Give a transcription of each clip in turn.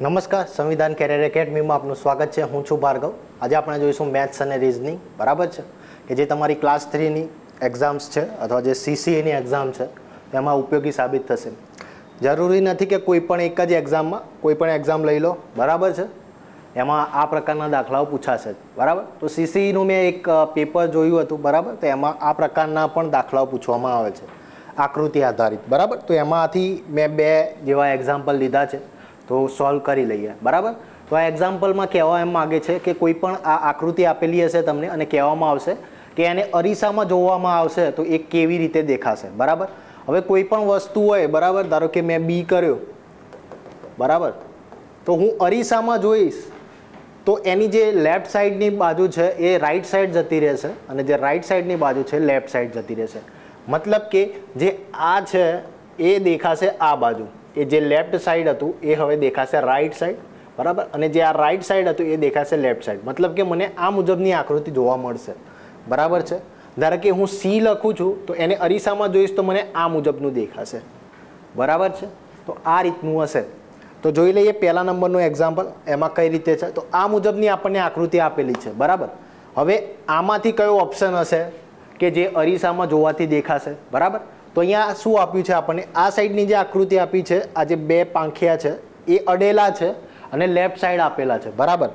નમસ્કાર, સંવિધાન કેરિયર એકેડમીમાં આપનું સ્વાગત છે. હું છું ભાર્ગવ. આજે આપણે જોઈશું મેથ્સ અને રિઝનિંગ. બરાબર છે? કે જે તમારી ક્લાસ થ્રીની એક્ઝામ્સ છે અથવા જે સીસીએની એક્ઝામ છે, તેમાં ઉપયોગી સાબિત થશે. જરૂરી નથી કે કોઈ પણ એક જ એક્ઝામમાં કોઈ પણ એક્ઝામ લઈ લો. બરાબર છે? એમાં આ પ્રકારના દાખલાઓ પૂછાશે. બરાબર? તો સીસીઈનું મેં એક પેપર જોયું હતું. બરાબર? તો એમાં આ પ્રકારના પણ દાખલાઓ પૂછવામાં આવે છે. આકૃતિ આધારિત. બરાબર? તો એમાંથી મેં બે જેવા એક્ઝામ્પલ લીધા છે. તો સોલ્વ કરી લઈએ. બરાબર? તો આ એક્ઝામ્પલમાં કહેવા એમ માગે છે કે કોઈ પણ આ આકૃતિ આપેલી હશે તમને અને કહેવામાં આવશે કે એને અરીસામાં જોવામાં આવશે તો એ કેવી રીતે દેખાશે. બરાબર? હવે કોઈ પણ વસ્તુ હોય, બરાબર? ધારો કે મેં બી કર્યો. બરાબર? તો હું અરીસામાં જોઈશ તો એની જે લેફ્ટ સાઈડની બાજુ છે એ રાઈટ સાઈડ જતી રહેશે અને જે રાઈટ સાઈડની બાજુ છે લેફ્ટ સાઈડ જતી રહેશે. મતલબ કે જે આ છે એ દેખાશે આ બાજુ. એ જે લેફ્ટ સાઈડ હતું, એ હવે દેખાશે રાઈટ સાઈડ બરાબર? અને જે આ રાઈટ સાઈડ હતું, એ દેખાશે લેફ્ટ સાઈડ મતલબ કે મને આ મુજબની આકૃતિ જોવા મળશે. બરાબર છે? ધારો કે હું સી લખું છું, તો એને અરીસામાં જોઈશ તો મને આ મુજબનું દેખાશે. બરાબર છે? તો આ રીતનું હશે. તો જોઈ લઈએ પહેલા નંબરનું એક્ઝામ્પલ એમાં કઈ રીતે છે? તો આ મુજબની આપણને આકૃતિ આપેલી છે, બરાબર? હવે આમાંથી કયો ઓપ્શન હશે કે જે અરીસામાં જોવાથી દેખાશે, બરાબર? તો અહીંયા શું આપ્યું છે આપણને? આ સાઈડની જે આકૃતિ આપી છે, આ જે બે પાંખિયા છે, એ અડેલા છે અને લેફ્ટ સાઈડ આપેલા છે. બરાબર?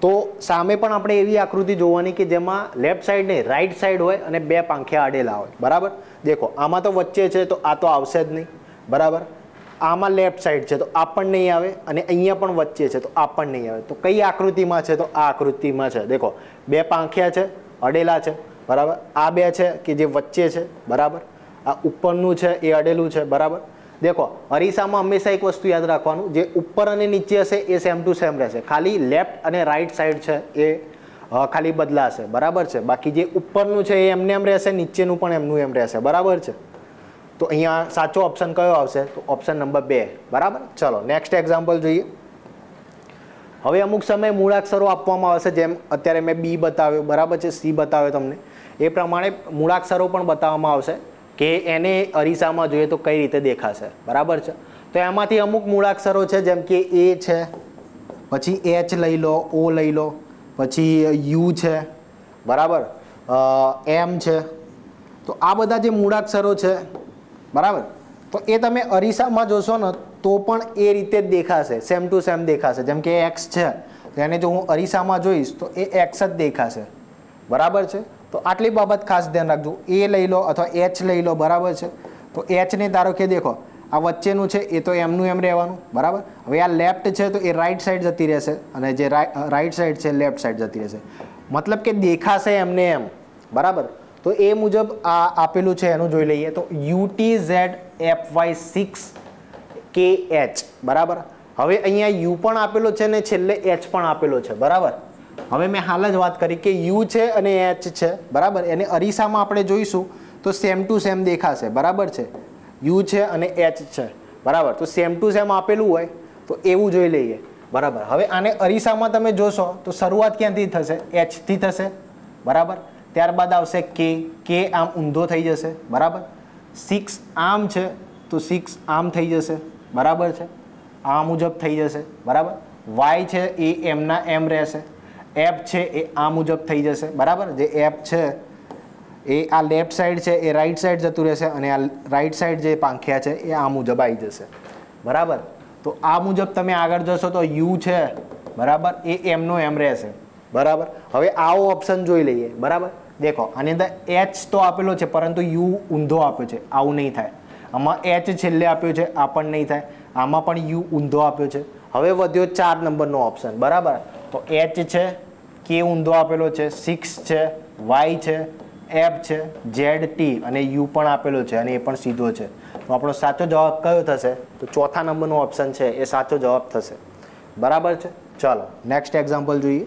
તો સામે પણ આપણે એવી આકૃતિ જોવાની કે જેમાં લેફ્ટ સાઈડ નહીં, રાઈટ સાઈડ હોય અને બે પાંખિયા અડેલા હોય. બરાબર? દેખો, આમાં તો વચ્ચે છે તો આ તો આવશે જ નહીં. બરાબર? આમાં લેફ્ટ સાઈડ છે તો આ પણ નહીં આવે અને અહીંયા પણ વચ્ચે છે તો આ પણ નહીં આવે. તો કઈ આકૃતિમાં છે તો આ આકૃતિમાં છે. દેખો, બે પાંખિયા છે, અડેલા છે. બરાબર? આ બે છે કે જે વચ્ચે છે. બરાબર? આ ઉપરનું છે, એ અડેલું છે, બરાબર? દેખો, અરીસામાં હંમેશા એક વસ્તુ યાદ રાખવાનું, જે ઉપર અને નીચે હશે, એ સેમ ટુ સેમ રહેશે. ખાલી લેફ્ટ અને રાઈટ સાઈડ છે, એ ખાલી બદલાશે. બરાબર છે? બાકી જે ઉપરનું છે, એ એમને એમ રહેશે, નીચેનું પણ એમનું એમ રહેશે. બરાબર છે? તો અહીંયા સાચો ઓપ્શન કયો આવશે? તો ઓપ્શન નંબર બે. બરાબર? ચલો નેક્સ્ટ એક્ઝામ્પલ જોઈએ. હવે અમુક સમયે મૂળાક્ષરો આપવામાં આવશે જેમ અત્યારે મેં બી બતાવ્યો, બરાબર છે? સી બતાવ્યો તમને. એ પ્રમાણે મૂળાક્ષરો પણ બતાવવામાં આવશે. કે એને અરીસામાં જોઈએ તો કઈ રીતે દેખાશે? બરાબર છે? તો એમાંથી અમુક મૂળાક્ષરો છે, જેમ કે એ છે, પછી એચ લઈ લો, ઓ લઈ લો, પછી યુ છે, બરાબર? એમ છે. તો આ બધા જે મૂળાક્ષરો છે, બરાબર? તો એ તમે અરીસામાં જોશો ને, તો પણ એ રીતે જ દેખાશે સેમ ટુ સેમ દેખાશે. જેમ કે એક્સ છે એને જો હું અરીસામાં જોઈશ, તો એ એક્સ જ દેખાશે. બરાબર છે? તો આટલી બાબત ખાસ ધ્યાન રાખજો. એ લઈ લો અથવા એચ લઈ લો, બરાબર છે? તો એચને ધારો કે દેખો, આ વચ્ચેનું છે, એ તો એમનું એમ રહેવાનું, બરાબર? હવે આ લેફ્ટ છે, તો એ રાઈટ સાઈડ જતી રહેશે અને જે રાઈટ સાઈડ છે લેફ્ટ સાઈડ જતી રહેશે. મતલબ કે દેખાશે એમને એમ, બરાબર? તો એ મુજબ આ આપેલું છે, એનું જોઈ લઈએ. તો U T Z F Y six K H બરાબર? હવે અહીંયા યુ પણ આપેલો છે ને છેલ્લે એચ પણ આપેલો છે, બરાબર? હવે મેં હાલ જ વાત કરી કે યુ છે અને એચ છે, બરાબર? એને અરીસામાં આપણે જોઈશું તો સેમ ટુ સેમ દેખાશે, બરાબર છે? યુ છે અને એચ છે, બરાબર? તો સેમ ટુ સેમ આપેલું હોય તો એવું જોઈ લઈએ, બરાબર? હવે આને અરીસામાં તમે જોશો તો શરૂઆત ક્યાંથી થશે? એચથી થશે, બરાબર? ત્યારબાદ આવશે કે કે આમ ઊંધો થઈ જશે, બરાબર? સિક્સ આમ છે તો સિક્સ આમ થઈ જશે, બરાબર છે? આ મુજબ થઈ જશે, બરાબર? વાય છે એ એમના એમ રહેશે એફ છે એ આ મુજબ થઈ જશે, બરાબર? જે એપ છે એ આ લેફ્ટ સાઈડ છે એ રાઈટ સાઈડ જતું રહેશે અને આ રાઈટ સાઈડ જે પાંખિયા છે એ આ મુજબ આવી જશે. બરાબર? તો આ મુજબ તમે આગળ જશો તો યુ છે, બરાબર? એ એમનો એમ રહેશે. બરાબર? હવે આવો ઓપ્શન જોઈ લઈએ, બરાબર? દેખો, આની અંદર એચ તો આપેલો છે, પરંતુ યુ ઊંધો આપ્યો છે. આવું નહીં થાય. આમાં એચ છેલ્લે આપ્યો છે, આ પણ નહીં થાય. આમાં પણ યુ ઊંધો આપ્યો છે. હવે વધ્યો ચાર નંબરનો ઓપ્શન બરાબર? તો એચ છે કે ઊંધો આપેલો છે સિક્સ છે વાય છે એફ છે ઝેડ ટી અને યુ પણ આપેલો છે અને એ પણ સીધો છે. તો આપણો સાચો જવાબ કયો થશે? તો ચોથા નંબરનો ઓપ્શન છે, એ સાચો જવાબ થશે. બરાબર છે? ચાલો નેક્સ્ટ એક્ઝામ્પલ જોઈએ.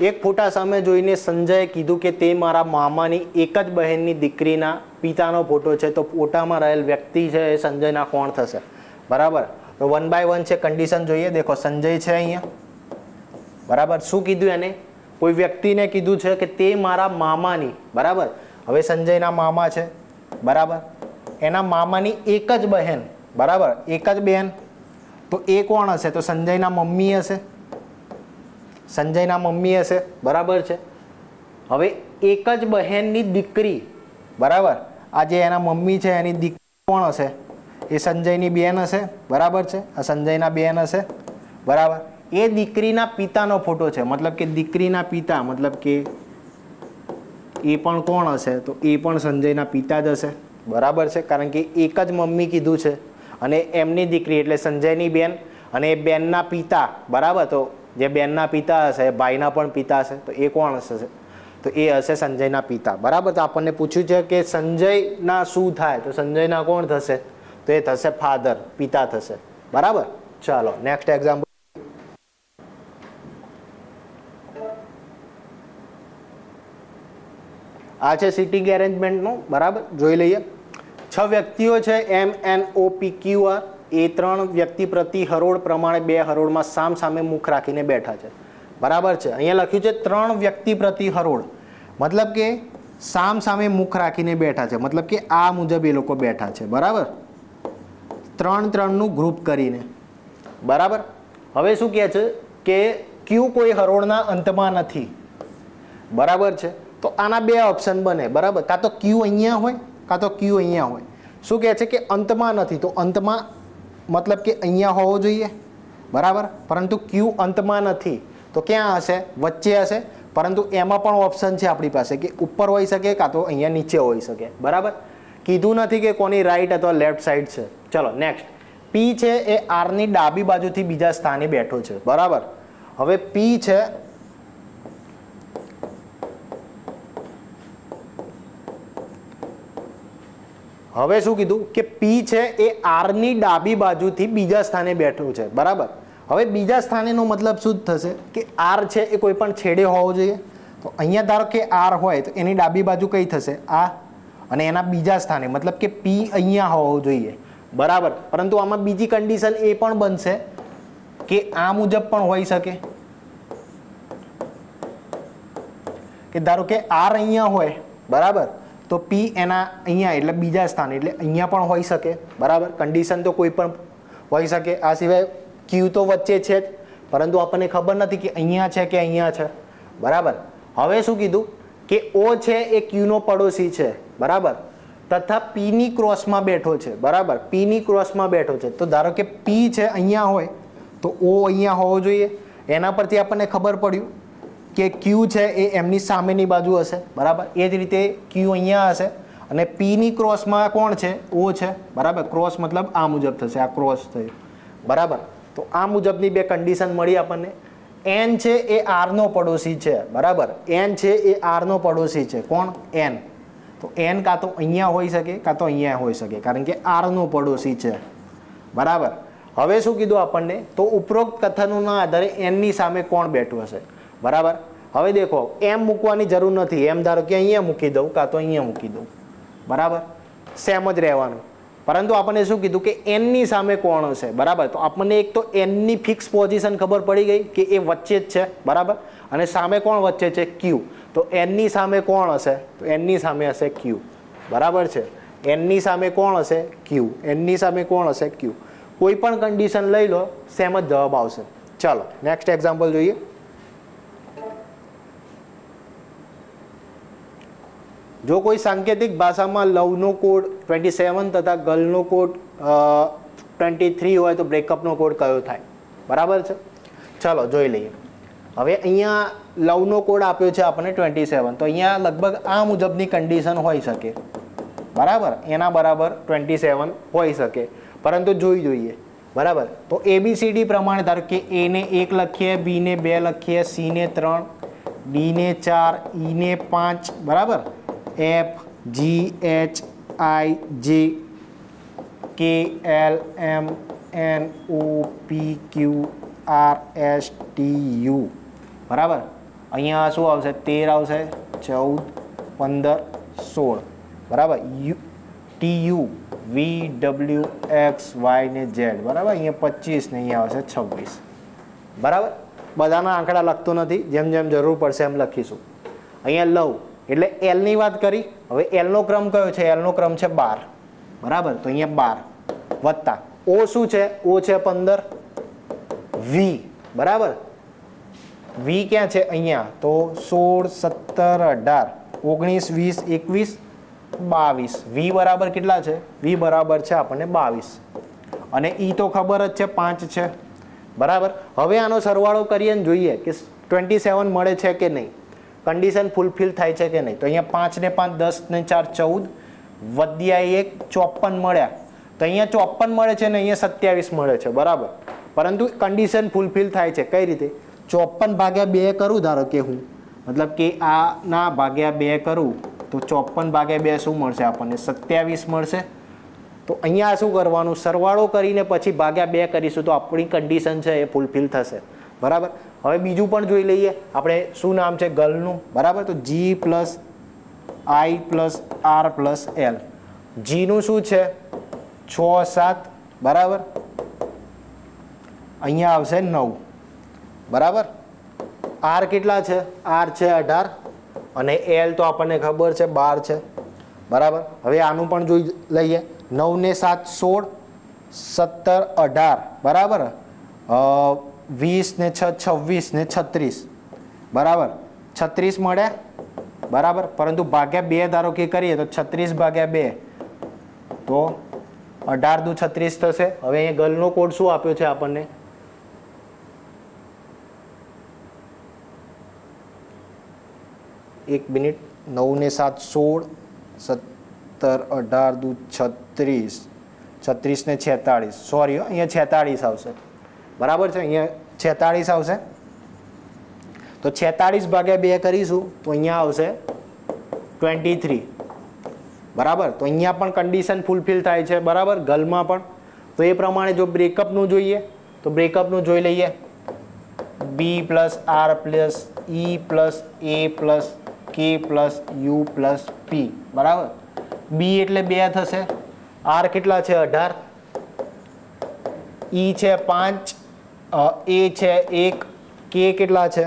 એક ફોટા સામે જોઈને સંજયે કીધું કે તે મારા મામાની એક જ બહેનની દીકરીના પિતાનો ફોટો છે. તો ફોટામાં રહેલ વ્યક્તિ છે એ સંજયના કોણ થશે? બરાબર? તો વન બાય વન છે કન્ડિશન જોઈએ. દેખો, સંજય છે અહીંયા. બરાબર? શું કીધું એને? કોઈ વ્યક્તિને કીધું છે કે તે મારા મામાની. બરાબર? હવે સંજયના મામા છે. બરાબર? એના મામાની એક જ બહેન. બરાબર? એક જ બહેન. તો એ કોણ હશે? તો સંજયના મમ્મી હશે. સંજયના મમ્મી હશે બરાબર છે. હવે એક જ બહેનની દીકરી, બરાબર? આ જે એના મમ્મી છે, એની દીકરી કોણ હશે? એ સંજયની બેન હશે. બરાબર છે? આ સંજયના બેન હશે. બરાબર? એ દીકરીના પિતાનો ફોટો છે. મતલબ કે દીકરીના પિતા, મતલબ કે એ પણ કોણ હશે? તો એ પણ સંજયના પિતા જ હશે. બરાબર છે? કારણ કે એક જ મમ્મી કીધું છે. અને એમની દીકરી એટલે સંજયની બેન અને એ બેનના પિતા. બરાબર? તો જે બેનના પિતા હશે, ભાઈના પણ પિતા હશે, તો એ કોણ હશે? તો એ હશે સંજયના પિતા. બરાબર? તો આપણને પૂછ્યું છે કે સંજયના શું થાય? તો સંજયના કોણ થશે? તો એ થશે ફાધર, પિતા થશે. બરાબર? ચાલો નેક્સ્ટ એક્ઝામ્પલ આ છે સિટિંગ એરેન્જમેન્ટનું બરાબર? જોઈ લઈએ. છ વ્યક્તિઓ છે M N O P Q R એ ત્રણ વ્યક્તિ પ્રતિ હરોળ પ્રમાણે બે હરોળમાં સામ સામે મુખ રાખીને બેઠા છે. બરાબર છે? અહીંયા લખ્યું છે ત્રણ વ્યક્તિ પ્રતિ હરોળ. મતલબ કે સામ સામે મુખ રાખીને બેઠા છે. મતલબ કે આ મુજબ એ લોકો બેઠા છે. બરાબર? ત્રણ ત્રણનું ગ્રુપ કરીને. બરાબર? હવે શું કહે છે કે ક્યુ કોઈ હરોળના અંતમાં નથી. બરાબર છે? તો આના બે ઓપ્શન બને. બરાબર? કાં તો ક્યુ અહીંયા હોય, કાં તો ક્યુ અહીંયા હોય. શું કહે છે કે અંતમાં નથી? તો અંતમાં મતલબ કે અહીંયા હોવો જોઈએ. બરાબર? પરંતુ ક્યુ અંતમાં નથી. તો ક્યાં હશે? વચ્ચે હશે. પરંતુ એમાં પણ ઓપ્શન છે આપણી પાસે કે ઉપર હોઈ શકે કાં તો અહીંયા નીચે હોઈ શકે. બરાબર? કીધું નથી કે કોની રાઈટ અથવા લેફ્ટ સાઈડ છે. ચલો નેક્સ્ટ પી છે એ આરની ડાબી બાજુથી બીજા સ્થાને બેઠો છે. બરાબર? હવે પી છે હવે શું કીધું કે પી છે એ આરની ડાબી બાજુથી બીજા સ્થાને બેઠું છે. બરાબર? હવે બીજા સ્થાનેનો મતલબ શું થશે કે આર છે એ કોઈ પણ છેડે હોવો જોઈએ. તો અહીંયા ધારો કે આર હોય તો એની ડાબી બાજુ કઈ થશે? આ. અને એના બીજા સ્થાને, મતલબ કે પી અહીંયા હોવો જોઈએ. બરાબર? પરંતુ આમાં બીજી કન્ડિશન એ પણ બનશે કે આ મુજબ પણ હોઈ શકે. કે ધારો કે આર અહીંયા હોય, બરાબર? તો પી એના અહીંયા એટલે બીજા સ્થાને, એટલે અહીંયા પણ હોઈ શકે, બરાબર? કન્ડિશન તો કોઈ પણ હોઈ શકે. આ સિવાય ક્યુ તો વચ્ચે છે જ, પરંતુ આપણને ખબર નથી કે અહીંયા છે કે અહીંયા છે. બરાબર? હવે શું કીધું? કે ઓ છે એ ક્યુનો પડોશી છે, બરાબર? તથા પીની ક્રોસમાં બેઠો છે, બરાબર? પીની ક્રોસમાં બેઠો છે. તો ધારો કે પી છે અહીંયા હોય, તો ઓ અહીંયા હોવો જોઈએ. એના પરથી આપણને ખબર પડ્યું. કે ક્યુ છે એ એમની સામેની બાજુ હશે, બરાબર? એ જ રીતે ક્યુ અહીંયા હશે અને પીની ક્રોસમાં કોણ છે? ઓ છે, બરાબર? ક્રોસ મતલબ આ મુજબ થશે, આ ક્રોસ થયું, બરાબર? તો આ મુજબની બે કન્ડિશન મળી આપણને. એન છે એ આરનો પડોશી છે, બરાબર? એન છે એ આરનો પડોશી છે, કોણ? એન તો એન કાં તો અહીંયા હોઈ શકે, કાં તો અહીંયા હોઈ શકે, કારણ કે આરનો પડોશી છે, બરાબર? હવે શું કીધું આપણને? તો ઉપરોક્ત કથનોના આધારે એનની સામે કોણ બેઠું હશે? બરાબર? હવે દેખો, એમ મૂકવાની જરૂર નથી. એમ ધારો કે અહીંયા મૂકી દઉં કાં તો અહીંયા મૂકી દઉં. બરાબર? સેમ જ રહેવાનું. પરંતુ આપણને શું કીધું કે એનની સામે કોણ હશે? બરાબર? તો આપણને એક તો એનની ફિક્સ પોઝિશન ખબર પડી ગઈ કે એ વચ્ચે જ છે. બરાબર? અને સામે કોણ વચ્ચે છે? ક્યુ તો એનની સામે કોણ હશે? તો એનની સામે હશે ક્યુ બરાબર છે? એનની સામે કોણ હશે? ક્યુ એનની સામે કોણ હશે? ક્યુ કોઈ પણ કન્ડિશન લઈ લો સેમ જ જવાબ આવશે. ચાલો નેક્સ્ટ એક્ઝામ્પલ જોઈએ. જો કોઈ સાંકેતિક ભાષામાં લવનો કોડ ટ્વેન્ટી સેવન તથા ગર્લનો કોડ ટ્વેન્ટી થ્રી હોય તો બ્રેકઅપનો કોડ કયો થાય? બરાબર છે? ચાલો જોઈ લઈએ. હવે અહીંયા લવનો કોડ આપ્યો છે આપણને ટ્વેન્ટી સેવન તો અહીંયા લગભગ આ મુજબની કન્ડિશન હોઈ શકે. બરાબર? એના બરાબર ટ્વેન્ટી સેવન હોઈ શકે. પરંતુ જોઈ જોઈએ. બરાબર? તો એબીસીડી પ્રમાણે ધારો કે એને એક લખીએ બીને બે લખીએ સીને ત્રણ ડીને ચાર ઈને પાંચ. બરાબર? F G H I J K L M N O P Q R S T U બરાબર? અહીંયા શું આવશે? તેર આવશે. ચૌદ, પંદર, સોળ. બરાબર? U T U V W X Y ને ઝેડ બરાબર? અહીંયા પચીસ ને અહીંયા આવશે છવ્વીસ. બરાબર? બધાના આંકડા લખતો નથી. જેમ જેમ જરૂર પડશે એમ લખીશું. અહીંયા લવ એટલે એલની વાત કરી, હવે એલનો ક્રમ કયો છે? એલનો ક્રમ છે બાર. બરાબર? તો અહીંયા બાર વત્તા. ઓ શું છે? ઓ છે પંદર. વી બરાબર? વી ક્યાં છે? અહીંયા. તો સોળ, સત્તર, અઢાર. ઓગણીસ, વીસ, એકવીસ, બાવીસ. વી બરાબર કેટલા છે? વી બરાબર છે આપણને બાવીસ. અને ઈ તો ખબર જ છે, પાંચ છે. બરાબર? હવે આનો સરવાળો કરીએ જોઈએ કે ટ્વેન્ટી સેવન મળે છે કે નહીં. કન્ડિશન ફૂલફિલ થાય છે કે નહીં? તો અહીંયા પાંચ ને પાંચ, દસ ને ચાર, ચૌદ વધ્યા એક ચોપન મળ્યા. તો અહીંયા ચોપન મળે છે ને અહીંયા સત્યાવીસ મળે છે, બરાબર? પરંતુ કન્ડિશન ફૂલફિલ થાય છે, કઈ રીતે? ચોપન ભાગ્યા બે કરું, ધારો કે હું. મતલબ કે આ ના ભાગ્યા બે કરું, તો ચોપન ભાગ્યા બે શું મળશે આપણને? સત્યાવીસ મળશે. તો અહીંયા શું કરવાનું? સરવાળો કરીને પછી ભાગ્યા બે કરીશું તો આપણી કન્ડિશન છે એ ફૂલફિલ થશે. બરાબર? હવે બીજું પણ જોઈ લઈએ. આપણે શું નામ છે ગર્લનું બરાબર? તો G plus I plus R plus L જીનું શું છે? છ સાત. બરાબર? અહીંયા આવશે નવ. બરાબર? આર કેટલા છે? આર છે અઢાર. અને એલ તો આપણને ખબર છે બાર છે. બરાબર? હવે આનું પણ જોઈ લઈએ. નવ ને સાત સોળ, સત્તર, અઢાર. બરાબર? વીસ ને છ, છવ્વીસ ને છત્રીસ. બરાબર? છત્રીસ મળે? બરાબર? પરંતુ ભાગ્યા બે ધારો કે કરીએ તો છત્રીસ ભાગ્યા બે. તો અઢાર દુ છત્રીસ થશે. હવે અહીંયા ગલનો કોડ શું આપ્યો છે આપણને? એક મિનિટ. નવ ને સાત સોળ. સત્તર, અઢાર દુ છત્રીસ. છત્રીસ ને છેતાળીસ. સોરી અહીંયા છેતાળીસ આવશે. બરાબર છે? અહીંયા છેતાળીસ આવશે. તો છેતાળીસ ભાગ્યા બે કરીશું, તો અહીંયા આવશે ટ્વેન્ટી થ્રી બરાબર? તો અહીંયા પણ કન્ડિશન ફૂલફિલ થાય છે, બરાબર? ગર્લમાં પણ. તો એ પ્રમાણે જો બ્રેકઅપનું જોઈએ, તો બ્રેકઅપનું જોઈ લઈએ. B plus R plus E plus A plus K plus U plus P બરાબર? બી એટલે બે થશે. આર કેટલા છે? અઢાર. ઈ છે પાંચ. એ છે એક, કે કેટલા છે?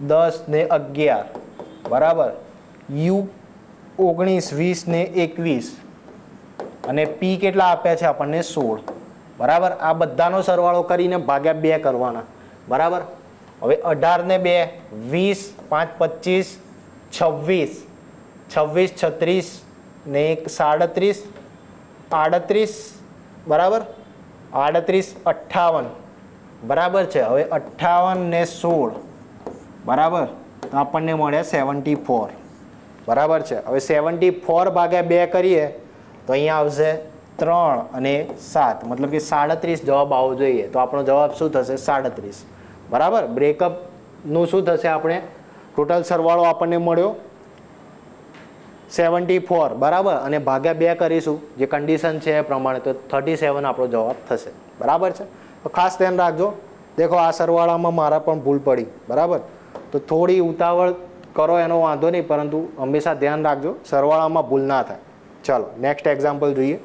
દસ ને અગિયાર. બરાબર? યુ ઓગણીસ, વીસ ને એકવીસ. અને પી કેટલા આપ્યા છે આપણને સોળ. બરાબર? આ બધાનો સરવાળો કરીને ભાગ્યા બે કરવાના. બરાબર? હવે અઢાર ને બે, વીસ, પાંચ, પચીસ, છવ્વીસ. છવ્વીસ, છત્રીસ ને એક, સાડત્રીસ. આડત્રીસ. બરાબર? આડત્રીસ, અઠ્ઠાવન. બરાબર છે. હવે અઠ્ઠાવન ને સોળ. બરાબર? તો આપણને મળે સેવન્ટી ફોર બરાબર છે. હવે સેવન્ટી ફોર ભાગ્યા બે કરીએ, તો અહીંયા આવશે ત્રણ અને સાત. મતલબ કે સાડત્રીસ જવાબ આવવો જોઈએ. તો આપણો જવાબ શું થશે? સાડત્રીસ. બરાબર? બ્રેકઅપનું શું થશે આપણે? ટોટલ સરવાળો આપણને મળ્યો સેવન્ટી ફોર બરાબર? અને ભાગ્યા બે કરીશું. જે કન્ડિશન છે એ પ્રમાણે, તો થર્ટી સેવન આપણો જવાબ થશે. બરાબર છે? તો ખાસ ધ્યાન રાખજો. દેખો, આ સરવાળામાં મારા પણ ભૂલ પડી, બરાબર? તો થોડી ઉતાવળ કરો, એનો વાંધો નહીં, પરંતુ હંમેશા ધ્યાન રાખજો, સરવાળામાં ભૂલ ના થાય. ચાલો નેક્સ્ટ એક્ઝામ્પલ જોઈએ.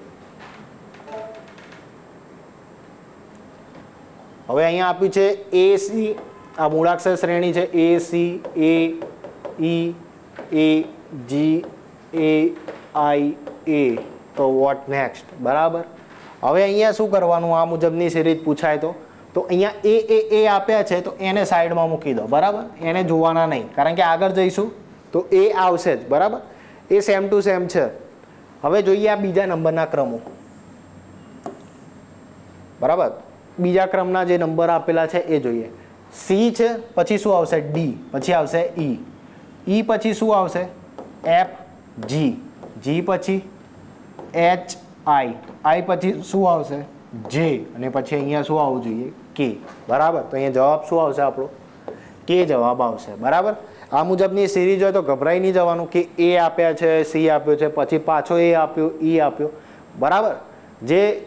હવે અહીંયા આપ્યું છે એ સી આ મૂળાક્ષર શ્રેણી છે એ સી એ ઈ એ જી એ આઈ એ તો વોટ નેક્સ્ટ બરાબર? હવે અહીંયા શું કરવાનું? આ મુજબની સિરીઝ પૂછાય તો. તો અહીંયા એ એ એ આપ્યા છે, તો એને સાઈડમાં મૂકી દો, બરાબર? એને જોવાના નહીં. કારણ કે આગળ જઈશું, તો એ આવશે જ, બરાબર? એ સેમ ટુ સેમ છે. હવે જોઈએ આ બીજા નંબરના ક્રમો. બરાબર? બીજા ક્રમના જે નંબર આપેલા છે, એ જોઈએ. સી છે, પછી શું આવશે? ડી. પછી આવશે ઈ. ઈ પછી શું આવશે? F G. જી પછી એચ આઈ. આઈ પછી શું આવશે? જે. અને પછી અહીંયા શું આવવું જોઈએ? કે. બરાબર? તો અહીંયા જવાબ શું આવશે આપણો? કે જવાબ આવશે. બરાબર? આ મુજબની સિરીઝ હોય તો ગભરાઈ નહીં જવાનું કે એ આપ્યા છે, સી આપ્યો છે, પછી પાછો એ આપ્યો, ઈ આપ્યો. બરાબર? જે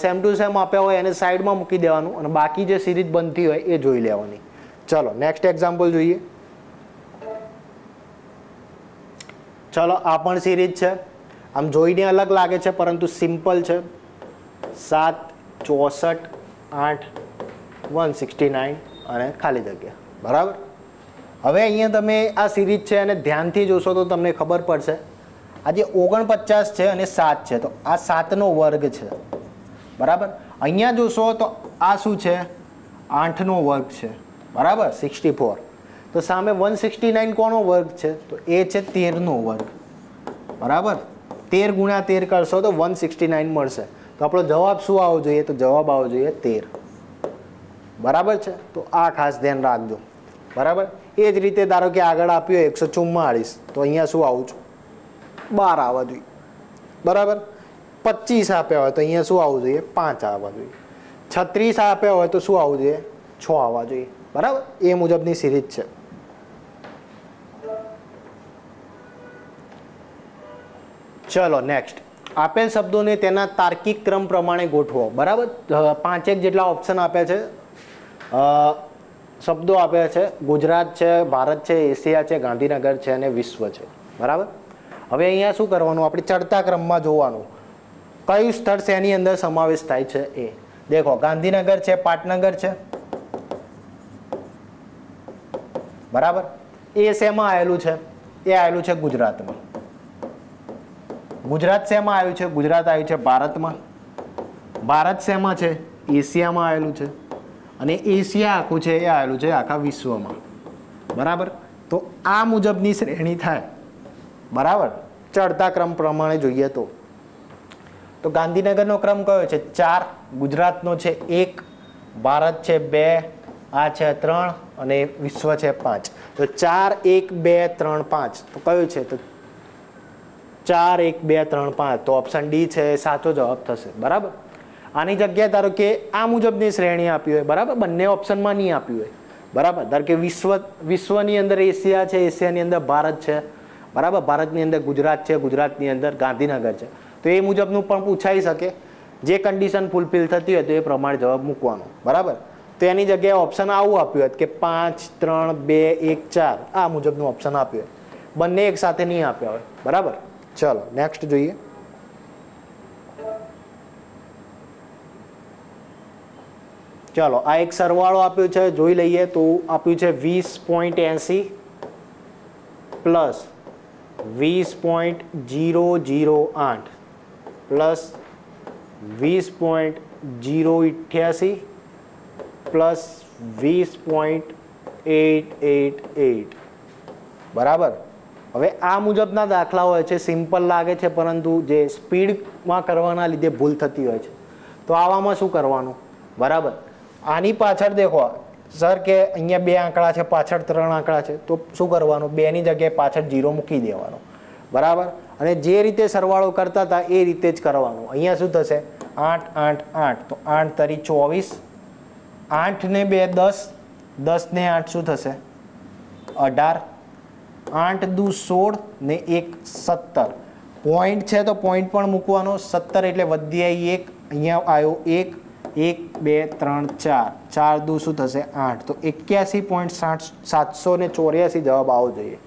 સેમ ટુ સેમ આપ્યા હોય એને સાઈડમાં મૂકી દેવાનું અને બાકી જે સિરીઝ બનતી હોય એ જોઈ લેવાની. ચલો નેક્સ્ટ એક્ઝામ્પલ જોઈએ. ચલો, આ પણ સિરીઝ છે. આમ જોઈને અલગ લાગે છે, પરંતુ સિમ્પલ છે. સાત, ચોસઠ, આઠ વન સિક્સટી નાઇન અને ખાલી જગ્યા. બરાબર? હવે અહીંયા તમે આ સિરીઝ છે અને ધ્યાનથી જોશો તો તમને ખબર પડશે. આજે ઓગણપચાસ છે અને સાત છે, તો આ સાતનો વર્ગ છે. બરાબર? અહીંયા જોશો તો આ શું છે? આઠનો વર્ગ છે. બરાબર? સિક્સટી ફોર તો સામે વન સિક્સટી નાઇન કોનો વર્ગ છે? તો એ છે તેરનો વર્ગ. બરાબર? તેર ગુણ્યા તેર કરશો તો વન સિક્સટી નાઇન મળશે. તો આપણો જવાબ શું આવવો જોઈએ? તો જવાબ આવવો જોઈએ તેર. બરાબર છે? તો આ ખાસ ધ્યાન રાખજો. બરાબર? એ જ રીતે ધારો કે આગળ આપ્યો એકસો ચુમ્માળીસ, તો અહીંયા શું આવું છું? બાર આવવા જોઈએ. બરાબર? પચીસ આપ્યા હોય તો અહીંયા શું આવવું જોઈએ? પાંચ આવવા જોઈએ. છત્રીસ આપ્યા હોય તો શું આવવું જોઈએ? છ આવવા જોઈએ. બરાબર? એ મુજબની સિરીઝ છે. ચલો નેક્સ્ટ આપેલ શબ્દોને તેના તાર્કિક ક્રમ પ્રમાણે ગોઠવો. બરાબર? પાંચેક જેટલા ઓપ્શન આપ્યા છે. શબ્દો આપ્યા છે. ગુજરાત છે, ભારત છે, એશિયા છે, ગાંધીનગર છે અને વિશ્વ છે. બરાબર? હવે અહીંયા શું કરવાનું? આપણે ચડતા ક્રમમાં જોવાનું. કયું સ્થળ શેની અંદર સમાવેશ થાય છે એ? દેખો, ગાંધીનગર છે, પાટનગર છે. બરાબર? એ શેમાં આવેલું છે? એ આવેલું છે ગુજરાતમાં. ગુજરાત શેમાં આવ્યું છે? ગુજરાત આવ્યું છે ભારતમાં. ભારત શેમાં છે? એશિયામાં આવેલું છે. અને એશિયા આખું છે એ આવેલું છે આખા વિશ્વમાં. બરાબર? તો આ મુજબની શ્રેણી થાય. બરાબર? ચડતા ક્રમ પ્રમાણે જોઈએ તો. તો ગાંધીનગરનો ક્રમ કયો છે? ચાર. ગુજરાતનો છે એક. ભારત છે બે. આ છે ત્રણ. અને વિશ્વ છે પાંચ. તો ચાર, એક, બે, ત્રણ, પાંચ. તો કયું છે? તો ચાર એક બે ત્રણ પાંચ. તો ઓપ્શન ડી છે, સાચો જવાબ થશે. બરાબર? આની જગ્યાએ ધારો કે આ મુજબની શ્રેણી આપી હોય, બરાબર? બંને ઓપ્શનમાં નહીં આપ્યું હોય. બરાબર? ધારો કે વિશ્વ, વિશ્વની અંદર એશિયા છે, એશિયાની અંદર ભારત છે. બરાબર? ભારતની અંદર ગુજરાત છે, ગુજરાતની અંદર ગાંધીનગર છે. તો એ મુજબનું પણ પૂછાઈ શકે. જે કન્ડિશન ફૂલફિલ થતી હોય તો એ પ્રમાણે જવાબ મૂકવાનો. બરાબર? તો એની જગ્યાએ ઓપ્શન આવું આપ્યું હોત કે પાંચ, ત્રણ, બે, એક, ચાર. આ મુજબનું ઓપ્શન આપ્યું હોય બંને એક સાથે નહીં આપ્યા હોય. બરાબર? ચલો નેક્સ્ટ જોઈએ। ચલો આ એક સરવાળો આપ્યો છે, જોઈ લઈએ તો આપ્યું છે વીસ પોઈન્ટ એંસી પ્લસ વીસ પોઈન્ટ જીરો જીરો આઠ પ્લસ વીસ પોઈન્ટ જીરો ઇઠ્યાસી પ્લસ વીસ પોઈન્ટ એટ એટ એટ. બરાબર? હવે આ મુજબના દાખલા હોય છે, સિમ્પલ લાગે છે, પરંતુ જે સ્પીડમાં કરવાના લીધે ભૂલ થતી હોય છે. તો આવામાં શું કરવાનું? બરાબર. આની પાછળ દેખો, સર કે અહીંયા બે આંકડા છે, પાછળ ત્રણ આંકડા છે, તો શું કરવાનું? બેની જગ્યાએ પાછળ જીરો મૂકી દેવાનો. બરાબર? અને જે રીતે સરવાળો કરતા હતા, એ રીતે જ કરવાનું. અહીંયા શું થશે? આઠ આઠ આઠ. તો આઠ તરી ચોવીસ. આઠને બે દસ. દસને આઠ શું થશે? અઢાર. આઠ દુ સોળ ને એક સત્તર. પોઈન્ટ છે તો પોઈન્ટ પણ મૂકવાનો. સત્તર એટલે વધી આવી એક, અહીંયા આવ્યો એક એક, બે, ત્રણ, ચાર. ચાર દુ શું થશે? આઠ. તો એક્યાસી પોઈન્ટ સાઠ, સાતસો ને ચોર્યાસી જવાબ આવવો જોઈએ.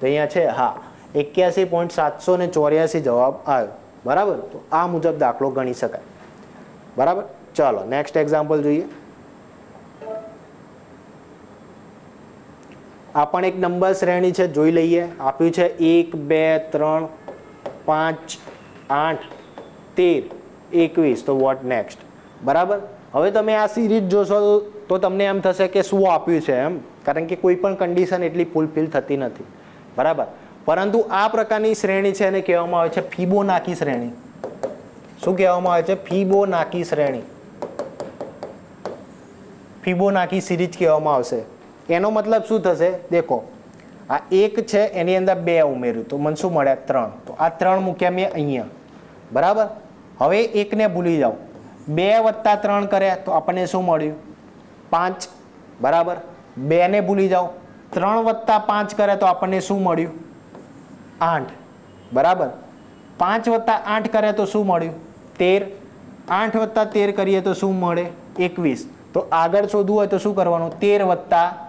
તો અહીંયા છે, હા, એક્યાસી પોઈન્ટ સાતસો ને ચોર્યાસી જવાબ આવ્યો. બરાબર? તો આ મુજબ દાખલો ગણી શકાય. બરાબર? ચલો નેક્સ્ટ એક્ઝામ્પલ જોઈએ. આ પણ એક નંબર શ્રેણી છે, જોઈ લઈએ. આપ્યું છે એક, બે, ત્રણ, પાંચ, આઠ, તેર, એકવીસ. તો વોટ નેક્સ્ટ બરાબર? હવે તમે આ સિરીઝ જોશો તો તમને એમ થશે કે શું આપ્યું છે એમ? કારણ કે કોઈ પણ કન્ડિશન એટલી ફૂલફિલ થતી નથી. બરાબર? પરંતુ આ પ્રકારની શ્રેણી છે એને કહેવામાં આવે છે ફીબોનાકી શ્રેણી. શું કહેવામાં આવે છે? ફીબોનાકી શ્રેણી. ફિબોનાકી સિરીઝ કહેવામાં આવશે. એનો મતલબ શું થશે? દેખો, આ એક છે, એની અંદર બે ઉમેર્યું. તો મને શું મળ્યા ત્રણ. તો આ ત્રણ મૂક્યા મેં અહીંયા. બરાબર? હવે એકને ભૂલી જાઓ. બે વત્તા ત્રણ કર્યા તો આપણને શું મળ્યું? પાંચ. બરાબર? બેને ભૂલી જાઓ. ત્રણ વત્તા પાંચ કર્યા તો આપણને શું મળ્યું? આઠ. બરાબર? પાંચ વત્તા આઠ કર્યા તો શું મળ્યું? તેર. આઠ વત્તા તેર કરીએ, તો શું મળે? એકવીસ. તો આગળ શોધવું હોય તો શું કરવાનું? તેર વત્તા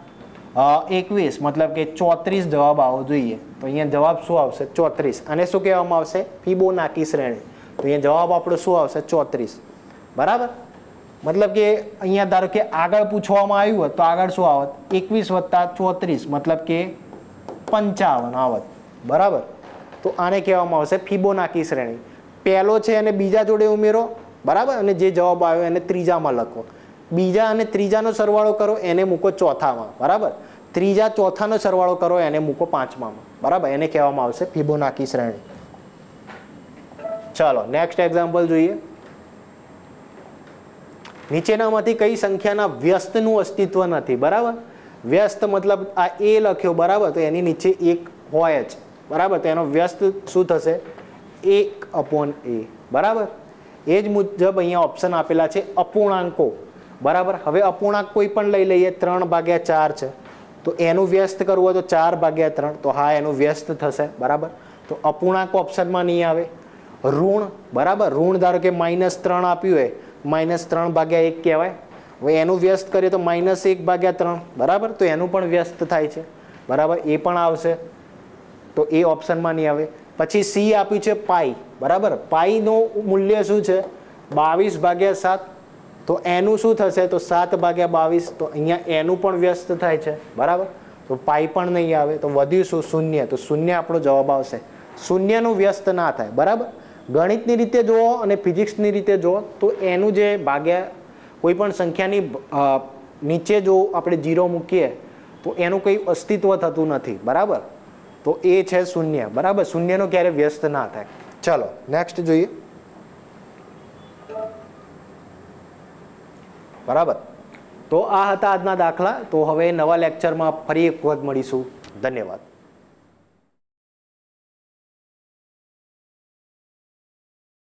એકવીસ, મતલબ કે ચોત્રીસ જવાબ આવવો જોઈએ. તો અહીંયા જવાબ શું આવશે? ચોત્રીસ. અને શું કહેવામાં આવશે? ફિબોનાકી શ્રેણી. તો અહીંયા જવાબ આપણો શું આવશે? ચોત્રીસ. બરાબર? મતલબ કે અહીંયા ધારો કે આગળ પૂછવામાં આવ્યું હોત તો આગળ શું આવત? એકવીસ વત્તા ચોત્રીસ, મતલબ કે પંચાવન આવત. બરાબર? તો આને કહેવામાં આવશે ફિબોનાકી શ્રેણી. પહેલો છે અને બીજા જોડે ઉમેરો. બરાબર? અને જે જવાબ આવ્યો એને ત્રીજામાં લખો. બીજા અને ત્રીજાનો સરવાળો કરો, એને મૂકો ચોથામાં, બરાબર? ત્રીજા ચોથાનો સરવાળો કરો, એને મૂકો પાંચમામાં, બરાબર? એને કહેવામાં આવશે ફિબોનાકી શ્રેણી. ચાલો નેક્સ્ટ એક્ઝામ્પલ જોઈએ. નીચેનામાંથી કઈ સંખ્યાના વ્યસ્તનું અસ્તિત્વ નથી, બરાબર? વ્યસ્ત મતલબ આ એ લખ્યો, બરાબર? તો એની નીચે એક હોય જ, બરાબર? તો એનો વ્યસ્ત શું થશે? એક અપોન એ, બરાબર? એ જ મુજબ અહીંયા ઓપ્શન આપેલા છે અપૂર્ણાંકો. બરાબર? હવે અપૂર્ણાંક કોઈ પણ લઈ લઈએ, ત્રણ ભાગ્યા ચાર છે. તો એનું વ્યસ્ત કરવું હોય તો ચાર ભાગ્યા ત્રણ. તો હા, એનું વ્યસ્ત થશે. બરાબર? તો અપૂર્ણાંક ઓપ્શનમાં નહીં આવે. ઋણ, બરાબર? ઋણ ધારો કે માઇનસ ત્રણ આપ્યું હોય, માઇનસ ત્રણ ભાગ્યા એક કહેવાય. હવે એનું વ્યસ્ત કરીએ તો માઇનસ એક ભાગ્યા ત્રણ. બરાબર? તો એનું પણ વ્યસ્ત થાય છે. બરાબર? એ પણ આવશે. તો એ ઓપ્શનમાં નહીં આવે. પછી સી આપ્યું છે પાઈ. બરાબર? પાઈનું મૂલ્ય શું છે? બાવીસ ભાગ્યા સાત. તો એનું શું થશે? તો સાત ભાગ્યા બાવીસ, તો અહીંયા એનું પણ વ્યસ્ત થાય છે. બરાબર? તો પાઈ પણ નહીં આવે. તો વધ્યું શું? શૂન્ય. તો શૂન્ય આપણો જવાબ આવશે. શૂન્યનું વ્યસ્ત ના થાય. બરાબર? ગણિતની રીતે જુઓ અને ફિઝિક્સની રીતે જુઓ, તો એનું જે ભાગ્યા કોઈ પણ સંખ્યાની નીચે જો આપણે જીરો મૂકીએ, તો એનું કંઈ અસ્તિત્વ થતું નથી. બરાબર? તો એ છે શૂન્ય. બરાબર? શૂન્યનો ક્યારે વ્યસ્ત ના થાય. ચલો નેક્સ્ટ જોઈએ. બરાબર? તો આ હતા આજના દાખલા. તો હવે નવા લેક્ચરમાં ફરી એક વખત મળીશું. ધન્યવાદ.